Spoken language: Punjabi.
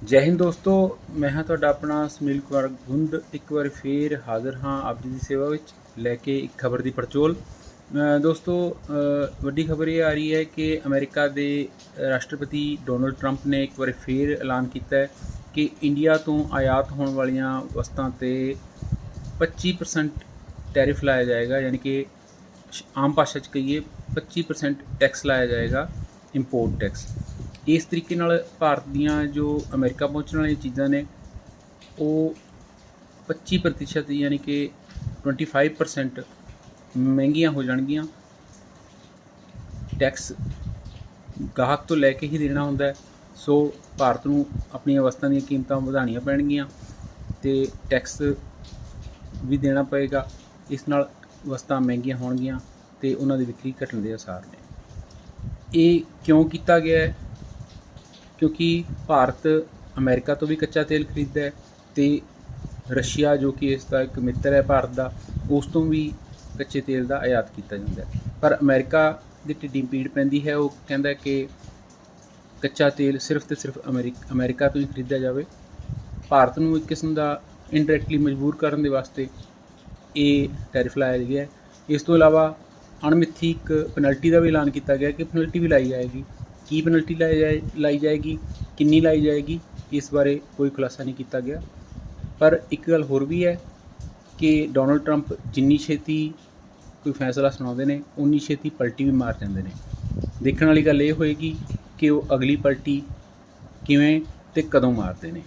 ਜੈ ਹਿੰਦ ਦੋਸਤੋ, ਮੈਂ ਹਾਂ ਤੁਹਾਡਾ ਆਪਣਾ ਸੁਨੀਲ ਕੁਮਾਰ ਗੁੰਦ। ਇੱਕ ਵਾਰ ਫੇਰ ਹਾਜ਼ਰ ਹਾਂ ਆਪ ਜੀ ਦੀ ਸੇਵਾ ਵਿੱਚ, ਲੈ ਕੇ ਇੱਕ ਖਬਰ ਦੀ ਪੜਚੋਲ। ਦੋਸਤੋ ਵੱਡੀ ਖਬਰ ਇਹ ਆ ਰਹੀ ਹੈ ਕਿ ਅਮਰੀਕਾ ਦੇ ਰਾਸ਼ਟਰਪਤੀ ਡੋਨਲਡ ਟਰੰਪ ਨੇ ਇੱਕ ਵਾਰ ਫੇਰ ਐਲਾਨ ਕੀਤਾ ਹੈ ਕਿ ਇੰਡੀਆ ਤੋਂ ਆਯਾਤ ਹੋਣ ਵਾਲੀਆਂ ਵਸਤਾਂ ਤੇ 25% ਟੈਰਿਫ ਲਾਇਆ ਜਾਏਗਾ, ਯਾਨੀ ਕਿ ਆਮ ਭਾਸ਼ਾ 'ਚ ਕਹੀਏ 25% ਟੈਕਸ ਲਾਇਆ ਜਾਏਗਾ ਇੰਪੋਰਟ ਟੈਕਸ ਇਸ ਤਰੀਕੇ ਨਾਲ ਭਾਰਤ ਦੀਆਂ ਜੋ ਅਮਰੀਕਾ ਪਹੁੰਚਣ ਵਾਲੀਆਂ ਚੀਜ਼ਾਂ ਨੇ, ਉਹ 25% ਯਾਨੀ ਕਿ 25% ਮਹਿੰਗੀਆਂ ਹੋ ਜਾਣਗੀਆਂ। ਟੈਕਸ ਗਾਹਕ ਤੋਂ ਲੈ ਕੇ ਹੀ ਦੇਣਾ ਹੁੰਦਾ ਸੋ ਭਾਰਤ ਨੂੰ ਆਪਣੀਆਂ ਵਸਤਾਂ ਦੀਆਂ ਕੀਮਤਾਂ ਵਧਾਉਣੀਆਂ ਪੈਣਗੀਆਂ ਤੇ ਟੈਕਸ ਵੀ ਦੇਣਾ ਪਏਗਾ। ਇਸ ਨਾਲ ਵਸਤਾਂ ਮਹਿੰਗੀਆਂ ਹੋਣਗੀਆਂ ਤੇ ਉਹਨਾਂ ਦੀ ਵਿਕਰੀ ਘਟਣ ਦੇ ਅਸਾਰ ਨੇ। ਇਹ ਕਿਉਂ ਕੀਤਾ ਗਿਆ ਹੈ? ਕਿਉਂਕਿ ਭਾਰਤ ਅਮਰੀਕਾ ਤੋਂ ਵੀ ਕੱਚਾ ਤੇਲ ਖਰੀਦਦਾ ਹੈ ਤੇ ਰਸ਼ੀਆ ਜੋ ਕਿ ਇਸ ਦਾ ਇੱਕ ਮਿੱਤਰ ਹੈ ਭਾਰਤ ਦਾ, ਉਸ ਤੋਂ ਵੀ ਕੱਚੇ ਤੇਲ ਦਾ ਆਯਾਤ ਕੀਤਾ ਜਾਂਦਾ ਹੈ। ਪਰ ਅਮਰੀਕਾ ਦੀ ਢਿੱਡੀ ਪੀੜ ਪੈਂਦੀ ਹੈ, ਉਹ ਕਹਿੰਦਾ ਕਿ ਕੱਚਾ ਤੇਲ ਸਿਰਫ ਤੇ ਸਿਰਫ ਅਮਰੀਕ ਅਮਰੀਕਾ ਤੋਂ ਹੀ ਖਰੀਦਿਆ ਜਾਵੇ। ਭਾਰਤ ਨੂੰ ਇੱਕ ਕਿਸਮ ਦਾ ਇਨਡਾਇਰੈਕਟਲੀ ਮਜਬੂਰ ਕਰਨ ਦੇ ਵਾਸਤੇ ਇਹ ਟੈਰਿਫ ਲਾਇਆ ਗਿਆ ਇਸ ਤੋਂ ਇਲਾਵਾ ਅਣਮਿੱਥੀ ਇੱਕ ਪੈਨਲਟੀ ਦਾ ਵੀ ਐਲਾਨ ਕੀਤਾ ਗਿਆ ਕਿ ਪੈਨਲਟੀ ਵੀ ਲਾਈ ਜਾਏਗੀ। ਕੀ ਪੈਨਲਟੀ ਲਾਈ ਜਾਏ, ਲਾਈ ਜਾਏਗੀ, ਕਿੰਨੀ ਲਾਈ ਜਾਏਗੀ, ਇਸ ਬਾਰੇ ਕੋਈ ਖੁਲਾਸਾ ਨਹੀਂ ਕੀਤਾ ਗਿਆ। ਪਰ ਇੱਕ ਗੱਲ ਹੋਰ ਵੀ ਹੈ ਕਿ ਡੋਨਲਡ ਟਰੰਪ ਜਿੰਨੀ ਛੇਤੀ ਕੋਈ ਫੈਸਲਾ ਸੁਣਾਉਂਦੇ ਨੇ ਉਨੀ ਛੇਤੀ ਪਲਟੀ ਵੀ ਮਾਰ ਜਾਂਦੇ ਨੇ। ਦੇਖਣ ਵਾਲੀ ਗੱਲ ਇਹ ਹੋਏਗੀ ਕਿ ਉਹ ਅਗਲੀ ਪਲਟੀ ਕਿਵੇਂ ਤੇ ਕਦੋਂ ਮਾਰਦੇ ਨੇ।